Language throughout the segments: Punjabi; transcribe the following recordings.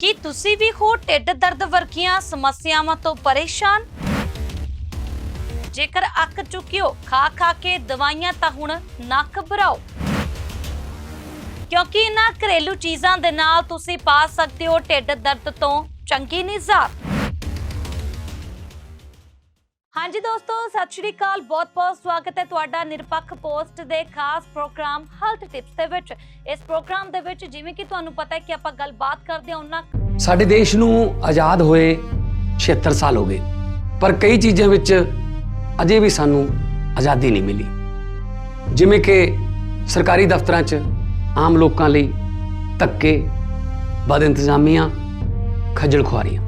ਕੀ ਤੁਸੀਂ ਵੀ ਹੋ ਢਿੱਡ ਦਰਦ ਵਰਗੀਆਂ ਸਮੱਸਿਆਵਾਂ ਤੋਂ ਪਰੇਸ਼ਾਨ? ਜੇਕਰ ਅੱਕ ਚੁੱਕਿਓ, ਖਾ ਖਾ ਕੇ ਦਵਾਈਆਂ ਤਾਂ ਹੁਣ ਨਾ ਘਬਰਾਓ ਕਿਉਂਕਿ ਇਹਨਾਂ ਘਰੇਲੂ ਚੀਜ਼ਾਂ ਦੇ ਨਾਲ ਤੁਸੀਂ ਪਾ ਸਕਦੇ ਹੋ ਢਿੱਡ ਦਰਦ ਤੋਂ ਚੰਗੀ ਨਿਜ਼ਾਰ ਹਾਂਜੀ ਦੋਸਤੋ, ਸਤਿ ਸ਼੍ਰੀ ਅਕਾਲ। ਬਹੁਤ-ਬਹੁਤ ਸਵਾਗਤ ਹੈ ਤੁਹਾਡਾ ਨਿਰਪੱਖ ਪੋਸਟ ਦੇ ਖਾਸ ਪ੍ਰੋਗਰਾਮ ਹੈਲਥ ਟਿਪਸ ਦੇ ਵਿੱਚ। ਇਸ ਪ੍ਰੋਗਰਾਮ ਦੇ ਵਿੱਚ ਜਿਵੇਂ ਕਿ ਤੁਹਾਨੂੰ ਪਤਾ ਹੈ ਕਿ ਆਪਾਂ ਗੱਲਬਾਤ ਕਰਦੇ ਹਾਂ ਉਹਨਾਂ ਸਾਡੇ ਦੇਸ਼ ਨੂੰ ਆਜ਼ਾਦ ਹੋਏ 76 ਸਾਲ ਹੋ ਗਏ। ਪਰ ਕਈ ਚੀਜ਼ਾਂ ਵਿੱਚ ਅਜੇ ਵੀ ਸਾਨੂੰ ਆਜ਼ਾਦੀ ਨਹੀਂ ਮਿਲੀ। ਜਿਵੇਂ ਕਿ ਸਰਕਾਰੀ ਦਫ਼ਤਰਾਂ 'ਚ ਆਮ ਲੋਕਾਂ ਲਈ ਧੱਕੇ, ਬਦ ਇੰਤਜ਼ਾਮੀਆਂ, ਖੱਜਲ ਖੁਆਰੀਆਂ।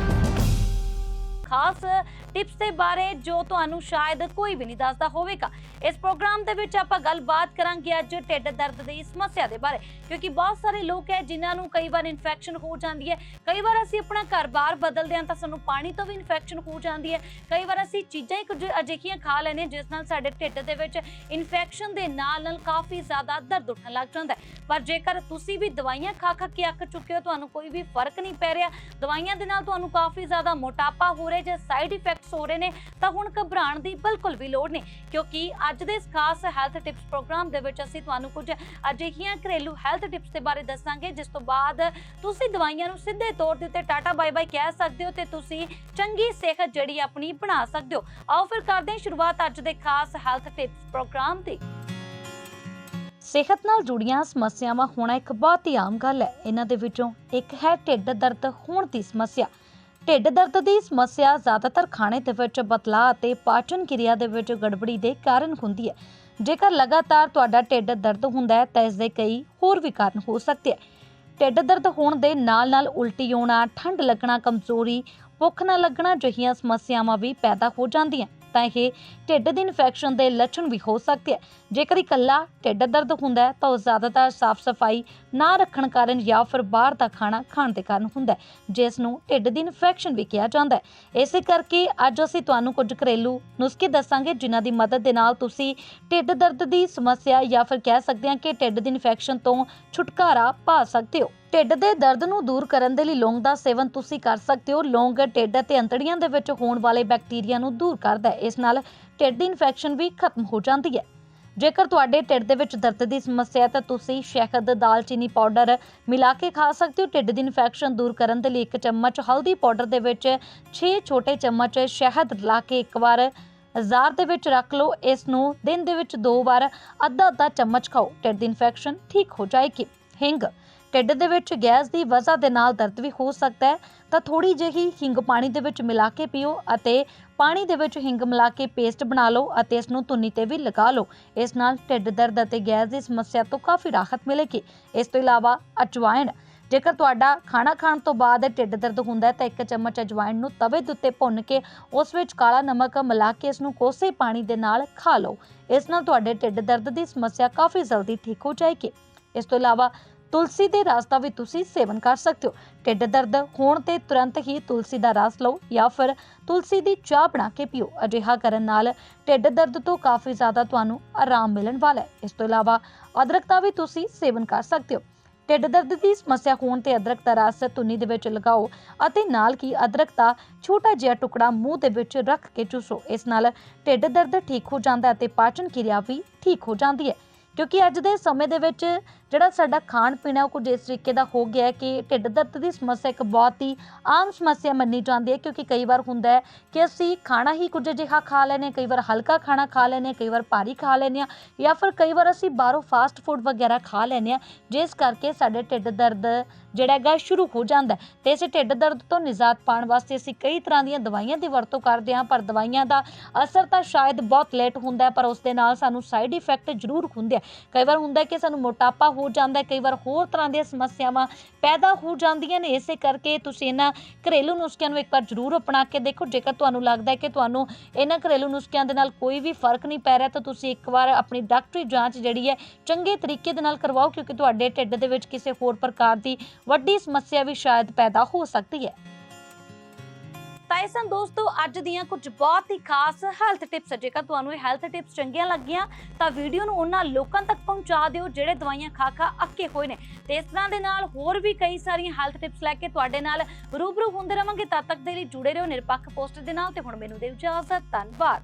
ਟਿਪਸ ਦੇ ਬਾਰੇ ਜੋ ਤੁਹਾਨੂੰ ਸ਼ਾਇਦ ਕੋਈ ਵੀ ਨਹੀਂ ਦੱਸਦਾ ਹੋਵੇਗਾ। ਇਸ ਪ੍ਰੋਗਰਾਮ ਦੇ ਵਿੱਚ ਆਪਾਂ ਗੱਲਬਾਤ ਕਰਾਂਗੇ ਅੱਜ ਢਿੱਡ ਦਰਦ ਦੀ ਸਮੱਸਿਆ ਦੇ ਬਾਰੇ, ਕਿਉਂਕਿ ਬਹੁਤ ਸਾਰੇ ਲੋਕ ਹੈ ਜਿਨ੍ਹਾਂ ਨੂੰ ਕਈ ਵਾਰ ਇਨਫੈਕਸ਼ਨ ਹੋ ਜਾਂਦੀ ਹੈ। ਕਈ ਵਾਰ ਅਸੀਂ ਆਪਣਾ ਘਰ-ਬਾਰ ਬਦਲਦੇ ਹਾਂ ਤਾਂ ਸਾਨੂੰ ਪਾਣੀ ਤੋਂ ਵੀ ਇਨਫੈਕਸ਼ਨ ਹੋ ਜਾਂਦੀ ਹੈ। ਕਈ ਵਾਰ ਅਸੀਂ ਚੀਜ਼ਾਂ ਹੀ ਕੁਝ ਅਜਿਹੀਆਂ ਖਾ ਲੈਨੇ ਜਿਸ ਨਾਲ ਸਾਡੇ ਢਿੱਡ ਦੇ ਵਿੱਚ ਇਨਫੈਕਸ਼ਨ ਦੇ ਨਾਲ ਨਾਲ ਕਾਫੀ ਜ਼ਿਆਦਾ ਦਰਦ ਉੱਠਣ ਲੱਗ ਜਾਂਦਾ ਪਰ ਜੇਕਰ ਤੁਸੀਂ ਵੀ ਦਵਾਈਆਂ ਖਾ ਖਾ ਕੇ ਅੱਕ ਚੁੱਕੇ ਹੋ, ਤੁਹਾਨੂੰ ਕੋਈ ਵੀ ਫ਼ਰਕ ਨਹੀਂ ਪੈ ਰਿਹਾ। ਦਵਾਈਆਂ ਦੇ ਨਾਲ ਤੁਹਾਨੂੰ ਕਾਫੀ ਜ਼ਿਆਦਾ ਮੋਟਾਪਾ ਹੋ ਰਿਹਾ ਜਾਂ ਸਾਈਡ ਇਫੈਕਟ ਇਫੈਕਟਸ ਹੋ ਰਹੇ ਨੇ, ਤਾਂ ਹੁਣ ਘਬਰਾਉਣ ਦੀ ਬਿਲਕੁਲ ਵੀ ਲੋੜ ਨਹੀਂ, ਕਿਉਂਕਿ ਅੱਜ ਦੇ ਇਸ ਖਾਸ ਹੈਲਥ ਟਿਪਸ ਪ੍ਰੋਗਰਾਮ ਦੇ ਵਿੱਚ ਅਸੀਂ ਤੁਹਾਨੂੰ ਕੁਝ ਅਜਿਹੀਆਂ ਘਰੇਲੂ ਹੈਲਥ ਟਿਪਸ ਦੇ ਬਾਰੇ ਦੱਸਾਂਗੇ, ਜਿਸ ਤੋਂ ਬਾਅਦ ਤੁਸੀਂ ਦਵਾਈਆਂ ਨੂੰ ਸਿੱਧੇ ਤੌਰ ਦੇ ਉੱਤੇ ਟਾਟਾ ਬਾਏ ਬਾਏ ਕਹਿ ਸਕਦੇ ਹੋ ਤੇ ਤੁਸੀਂ ਚੰਗੀ ਸਿਹਤ ਜਿਹੜੀ ਆਪਣੀ ਬਣਾ ਸਕਦੇ ਹੋ। ਆਓ ਫਿਰ ਕਰਦੇ ਹਾਂ ਸ਼ੁਰੂਆਤ ਅੱਜ ਦੇ ਖਾਸ ਹੈਲਥ ਟਿਪਸ ਪ੍ਰੋਗਰਾਮ ਦੀ ਸਿਹਤ ਨਾਲ ਜੁੜੀਆਂ ਸਮੱਸਿਆਵਾਂ ਹੋਣਾ ਇੱਕ ਬਹੁਤ ਹੀ ਆਮ ਗੱਲ ਹੈ। ਇਹਨਾਂ ਦੇ ਵਿੱਚੋਂ ਇੱਕ ਹੈ ਢਿੱਡ ਦਰਦ ਹੋਣ ਦੀ ਸਮੱਸਿਆ। ਢਿੱਡ ਦਰਦ ਦੀ ਸਮੱਸਿਆ ਜ਼ਿਆਦਾਤਰ ਖਾਣੇ ਦੇ ਵਿੱਚ ਬਦਲਾਅ ਅਤੇ ਪਾਚਨ ਕਿਰਿਆ ਦੇ ਵਿੱਚ ਗੜਬੜੀ ਦੇ ਕਾਰਨ ਹੁੰਦੀ ਹੈ। ਜੇਕਰ ਲਗਾਤਾਰ ਤੁਹਾਡਾ ਢਿੱਡ ਦਰਦ ਹੁੰਦਾ ਹੈ, ਤਾਂ ਇਸ ਦੇ ਕਈ ਹੋਰ ਵੀ ਕਾਰਨ ਹੋ ਸਕਦੇ ਹੈ ਢਿੱਡ ਦਰਦ ਹੋਣ ਦੇ ਨਾਲ-ਨਾਲ ਉਲਟੀ ਆਉਣਾ ਠੰਡ ਲੱਗਣਾ, ਕਮਜ਼ੋਰੀ, ਭੁੱਖ ਨਾ ਲੱਗਣਾ ਜਿਹੀਆਂ ਸਮੱਸਿਆਵਾਂ ਵੀ ਪੈਦਾ ਹੋ ਜਾਂਦੀਆਂ ਤਾਂ ਇਹ ਢਿੱਡ ਦੀ ਇਨਫੈਕਸ਼ਨ ਦੇ ਲੱਛਣ ਵੀ ਹੋ ਸਕਦੇ ਹੈ। ਜੇਕਰ ਇਕੱਲਾ ਢਿੱਡ ਦਰਦ ਹੁੰਦਾ ਹੈ, ਤਾਂ ਉਹ ਜ਼ਿਆਦਾਤਰ ਸਾਫ਼ ਸਫ਼ਾਈ ਨਾ ਰੱਖਣ ਕਾਰਨ ਜਾਂ ਫਿਰ ਬਾਹਰ ਦਾ ਖਾਣਾ ਖਾਣ ਦੇ ਕਾਰਨ ਹੁੰਦਾ ਹੈ, ਜਿਸ ਨੂੰ ਢਿੱਡ ਦੀ ਇਨਫੈਕਸ਼ਨ ਵੀ ਕਿਹਾ ਜਾਂਦਾ ਹੈ। ਇਸੇ ਕਰਕੇ ਅੱਜ ਅਸੀਂ ਤੁਹਾਨੂੰ ਕੁਝ ਘਰੇਲੂ ਨੁਸਖੇ ਦੱਸਾਂਗੇ, ਜਿਨ੍ਹਾਂ ਦੀ ਮਦਦ ਦੇ ਨਾਲ ਤੁਸੀਂ ਢਿੱਡ ਦਰਦ ਦੀ ਸਮੱਸਿਆ ਜਾਂ ਫਿਰ ਕਹਿ ਸਕਦੇ ਹਾਂ ਕਿ ਢਿੱਡ ਦੀ ਇਨਫੈਕਸ਼ਨ ਤੋਂ ਛੁਟਕਾਰਾ ਪਾ ਸਕਦੇ ਹੋ। ਢਿੱਡ ਦੇ ਦਰਦ ਨੂੰ ਦੂਰ ਕਰਨ ਦੇ ਲਈ ਲੌਂਗ ਦਾ ਸੇਵਨ ਤੁਸੀਂ ਕਰ ਸਕਦੇ ਹੋ। ਲੌਂਗ ਢਿੱਡ ਅਤੇ ਅੰਤੜੀਆਂ ਦੇ ਵਿੱਚ ਹੋਣ ਵਾਲੇ ਬੈਕਟੀਰੀਆ ਨੂੰ ਦੂਰ ਕਰਦਾ ਹੈ। ਇਸ ਨਾਲ ਢਿੱਡ ਦੀ ਇਨਫੈਕਸ਼ਨ ਵੀ ਖਤਮ ਹੋ ਜਾਂਦੀ ਹੈ। ਜੇਕਰ ਤੁਹਾਡੇ ਢਿੱਡ ਦੇ ਵਿੱਚ ਦਰਦ ਦੀ ਸਮੱਸਿਆ ਹੈ, ਤਾਂ ਤੁਸੀਂ ਸ਼ਹਿਦ, ਦਾਲਚੀਨੀ ਪਾਊਡਰ ਮਿਲਾ ਕੇ ਖਾ ਸਕਦੇ ਹੋ। ਢਿੱਡ ਦੀ ਇਨਫੈਕਸ਼ਨ ਦੂਰ ਕਰਨ ਦੇ ਲਈ ਇੱਕ ਚਮਚ ਹਲਦੀ ਪਾਊਡਰ ਦੇ ਵਿੱਚ 6 ਛੋਟੇ ਚਮਚ ਸ਼ਹਿਦ ਲਾ ਕੇ ਇੱਕ ਵਾਰ ਜ਼ਾਰ ਦੇ ਵਿੱਚ ਰੱਖ ਲਓ। ਇਸ ਨੂੰ ਦਿਨ ਦੇ ਵਿੱਚ ਦੋ ਵਾਰ ਅੱਧਾ ਅੱਧਾ ਚਮਚ ਖਾਓ। ਢਿੱਡ ਦੀ ਇਨਫੈਕਸ਼ਨ ਠੀਕ ਹੋ ਜਾਏਗੀ। ਹਿੰਗ। ਢਿੱਡ ਦੇ ਵਿੱਚ ਗੈਸ ਦੀ ਵਜ੍ਹਾ ਦੇ ਨਾਲ ਦਰਦ ਵੀ ਹੋ ਸਕਦਾ ਹੈ। ਤਾਂ ਥੋੜੀ ਜਿਹੀ ਹਿੰਗ ਪਾਣੀ ਦੇ ਵਿੱਚ ਮਿਲਾ ਕੇ ਪੀਓ ਅਤੇ ਪਾਣੀ ਦੇ ਵਿੱਚ ਹਿੰਗ ਮਿਲਾ ਕੇ ਪੇਸਟ ਬਣਾ ਲਓ ਅਤੇ ਇਸ ਨੂੰ ਧੁੰਨੀ ਤੇ ਵੀ ਲਗਾ ਲਓ। ਇਸ ਨਾਲ ਢਿੱਡ ਦਰਦ ਅਤੇ ਗੈਸ ਦੀ ਸਮੱਸਿਆ ਤੋਂ ਕਾਫੀ ਰਾਹਤ ਮਿਲੇਗੀ। ਇਸ ਤੋਂ ਇਲਾਵਾ ਅਜਵਾਇਣ। ਜੇਕਰ ਤੁਹਾਡਾ ਖਾਣਾ ਖਾਣ ਤੋਂ ਬਾਅਦ ਢਿੱਡ ਦਰਦ ਹੁੰਦਾ ਹੈ ਤਾਂ ਇੱਕ ਚਮਚ ਅਜਵਾਇਣ ਨੂੰ ਤਵੇ ਦੇ ਉੱਤੇ ਭੁੰਨ ਕੇ ਉਸ ਵਿੱਚ ਕਾਲਾ ਨਮਕ ਮਿਲਾ ਕੇ ਇਸ ਨੂੰ ਕੋਸੇ ਪਾਣੀ ਦੇ ਨਾਲ ਖਾ ਲਓ। ਇਸ ਨਾਲ ਤੁਹਾਡੇ ਢਿੱਡ ਦਰਦ ਦੀ ਸਮੱਸਿਆ ਕਾਫੀ ਜਲਦੀ ਠੀਕ ਹੋ ਜਾਏਗੀ। ਇਸ ਤੋਂ ਇਲਾਵਾ ਤੁਲਸੀ ਦੇ ਰਸ ਦਾ ਵੀ ਤੁਸੀਂ ਸੇਵਨ ਕਰ ਸਕਦੇ ਹੋ। ਢਿੱਡ ਦਰਦ ਹੋਣ ਤੇ ਤੁਰੰਤ ਹੀ ਤੁਲਸੀ ਦਾ ਰਸ ਲਓ ਜਾਂ ਫਿਰ ਤੁਲਸੀ ਦੀ ਚਾਹ ਬਣਾ ਕੇ ਪੀਓ। ਅਜਿਹਾ ਕਰਨ ਨਾਲ ਢਿੱਡ ਦਰਦ ਤੋਂ ਕਾਫੀ ਜ਼ਿਆਦਾ ਤੁਹਾਨੂੰ ਆਰਾਮ ਮਿਲਣ ਵਾਲਾ ਹੈ। ਇਸ ਤੋਂ ਇਲਾਵਾ ਅਦਰਕ ਦਾ ਵੀ ਤੁਸੀਂ ਸੇਵਨ ਕਰ ਸਕਦੇ ਹੋ। ਢਿੱਡ ਦਰਦ ਦੀ ਸਮੱਸਿਆ ਹੋਣ ਤੇ ਅਦਰਕ ਦਾ ਰਸ ਧੁੰਨੀ ਦੇ ਵਿੱਚ ਲਗਾਓ ਅਤੇ ਨਾਲ ਕੀ ਅਦਰਕ ਦਾ ਛੋਟਾ ਜਿਹਾ ਟੁਕੜਾ ਮੂੰਹ ਦੇ ਵਿੱਚ ਰੱਖ ਕੇ ਚੂਸੋ। ਇਸ ਨਾਲ ਢਿੱਡ ਦਰਦ ਠੀਕ ਹੋ ਜਾਂਦਾ ਹੈ ਅਤੇ ਪਾਚਨ ਕਿਰਿਆ ਵੀ ਠੀਕ ਹੋ ਜਾਂਦੀ ਹੈ। ਕਿਉਂਕਿ ਅੱਜ ਦੇ ਸਮੇਂ ਦੇ ਵਿੱਚ ਜਿਹੜਾ ਸਾਡਾ ਖਾਣ ਪੀਣਾ ਉਹ ਕੁਝ ਇਸ ਤਰੀਕੇ ਦਾ ਹੋ ਗਿਆ ਕਿ ਢਿੱਡ ਦਰਦ ਦੀ ਸਮੱਸਿਆ ਇੱਕ ਬਹੁਤ ਹੀ ਆਮ ਸਮੱਸਿਆ ਮੰਨੀ ਜਾਂਦੀ ਹੈ, ਕਿਉਂਕਿ ਕਈ ਵਾਰ ਹੁੰਦਾ ਹੈ ਕਿ ਅਸੀਂ ਖਾਣਾ ਹੀ ਕੁਝ ਅਜਿਹਾ ਖਾ ਲੈਂਦੇ ਹਾਂ, ਕਈ ਵਾਰ ਹਲਕਾ ਖਾਣਾ ਖਾ ਲੈਂਦੇ ਹਾਂ, ਕਈ ਵਾਰ ਭਾਰੀ ਖਾ ਲੈਂਦੇ ਹਾਂ ਜਾਂ ਫਿਰ ਕਈ ਵਾਰ ਅਸੀਂ ਬਾਹਰੋਂ ਫਾਸਟ ਫੂਡ ਵਗੈਰਾ ਖਾ ਲੈਂਦੇ ਹਾਂ, ਜਿਸ ਕਰਕੇ ਸਾਡੇ ਢਿੱਡ ਦਰਦ ਜਿਹੜਾ ਹੈਗਾ ਸ਼ੁਰੂ ਹੋ ਜਾਂਦਾ ਹੈ। ਤੇ ਇਸ ਢਿੱਡ ਦਰਦ ਤੋਂ ਨਿਜਾਤ ਪਾਉਣ ਵਾਸਤੇ ਅਸੀਂ ਕਈ ਤਰ੍ਹਾਂ ਦੀਆਂ ਦਵਾਈਆਂ ਦੀ ਵਰਤੋਂ ਕਰਦੇ ਹਾਂ, ਪਰ ਦਵਾਈਆਂ ਦਾ ਅਸਰ ਤਾਂ ਸ਼ਾਇਦ ਬਹੁਤ ਲੇਟ ਹੁੰਦਾ ਪਰ ਉਸ ਦੇ ਨਾਲ ਸਾਨੂੰ ਸਾਈਡ ਇਫੈਕਟ ਜ਼ਰੂਰ ਹੁੰਦੇ ਆ। ਕਈ ਵਾਰ ਹੁੰਦਾ ਕਿ ਸਾਨੂੰ ਮੋਟਾਪਾ ਹੋ ਜਾਂਦਾ ਕਈ ਵਾਰ ਹੋਰ ਤਰ੍ਹਾਂ ਦੀਆਂ ਸਮੱਸਿਆਵਾਂ ਪੈਦਾ ਹੋ ਜਾਂਦੀਆਂ ਨੇ। ਇਸੇ ਕਰਕੇ ਤੁਸੀਂ ਇਹਨਾਂ ਘਰੇਲੂ ਨੁਸਖਿਆਂ ਨੂੰ ਇੱਕ ਵਾਰ ਜ਼ਰੂਰ ਅਪਣਾ ਕੇ ਦੇਖੋ। ਜੇਕਰ ਤੁਹਾਨੂੰ ਲੱਗਦਾ ਹੈ ਕਿ ਤੁਹਾਨੂੰ ਇਹਨਾਂ ਘਰੇਲੂ ਨੁਸਖਿਆਂ ਦੇ ਨਾਲ ਕੋਈ ਵੀ ਫ਼ਰਕ ਨਹੀਂ ਪੈ ਰਿਹਾ, ਤਾਂ ਤੁਸੀਂ ਇੱਕ ਵਾਰ ਆਪਣੀ ਡਾਕਟਰੀ ਜਾਂਚ ਜਿਹੜੀ ਹੈ, ਚੰਗੇ ਤਰੀਕੇ ਦੇ ਨਾਲ ਕਰਵਾਓ, ਕਿਉਂਕਿ ਤੁਹਾਡੇ ਢਿੱਡ ਦੇ ਵਿੱਚ ਕਿਸੇ ਹੋਰ ਪ੍ਰਕਾਰ ਦੀ ਵੱਡੀ ਸਮੱਸਿਆ ਵੀ ਸ਼ਾਇਦ ਪੈਦਾ ਹੋ ਸਕਦੀ ਹੈ। ਤਾਂ ਇਹ ਸਨ ਦੋਸਤੋ, ਅੱਜ ਦੀਆਂ ਕੁਝ ਬਹੁਤ ਹੀ ਖਾਸ ਹੈਲਥ ਟਿਪਸ ਜੇਕਰ ਤੁਹਾਨੂੰ ਇਹ ਹੈਲਥ ਟਿਪਸ ਚੰਗੀਆਂ ਲੱਗੀਆਂ, ਤਾਂ ਵੀਡੀਓ ਨੂੰ ਉਹਨਾਂ ਲੋਕਾਂ ਤੱਕ ਪਹੁੰਚਾ ਦਿਓ ਜਿਹੜੇ ਦਵਾਈਆਂ ਖਾ ਖਾ ਅੱਕੇ ਹੋਏ ਨੇ। ਤੇ ਇਸ ਤਰ੍ਹਾਂ ਦੇ ਨਾਲ ਹੋਰ ਵੀ ਕਈ ਸਾਰੀਆਂ ਹੈਲਥ ਟਿਪਸ ਲੈ ਕੇ ਤੁਹਾਡੇ ਨਾਲ ਰੂਬਰੂ ਹੁੰਦੇ ਰਵਾਂਗੇ। ਤਦ ਤੱਕ ਦੇ ਲਈ ਜੁੜੇ ਰਹੋ, ਨਿਰਪੱਖ ਪੋਸਟ ਦੇ ਨਾਲ। ਤੇ ਹੁਣ ਮੈਨੂੰ ਦਿਓ ਇਜਾਜ਼ਤ। ਧੰਨਵਾਦ।